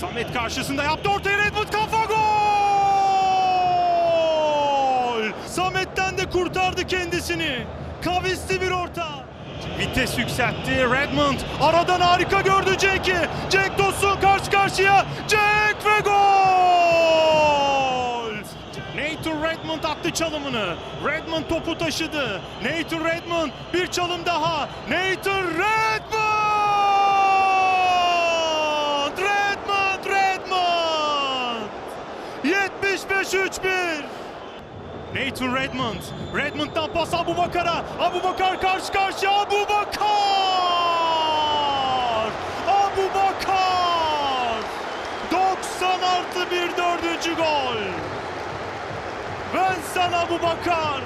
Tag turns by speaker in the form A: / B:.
A: Samet karşısında yaptı ortaya Redmond kafa gol! Samet'ten de kurtardı kendisini. Kavisli bir orta. Vites yükseltti Redmond. Aradan harika gördü Cenk'i. Cenk Tosun karşı karşıya. Cenk ve gol! Nathan Redmond attı çalımını. Redmond topu taşıdı. Nathan Redmond bir çalım daha. Nathan! Redmond, 75-3-1. Nathan Redmond. Redmond'dan pas Abu Bakar'a. Abu Bakar karşı karşıya. Abu Bakar! Abu Bakar! 90 artı bir dördüncü gol. Ben sana Abu Bakar.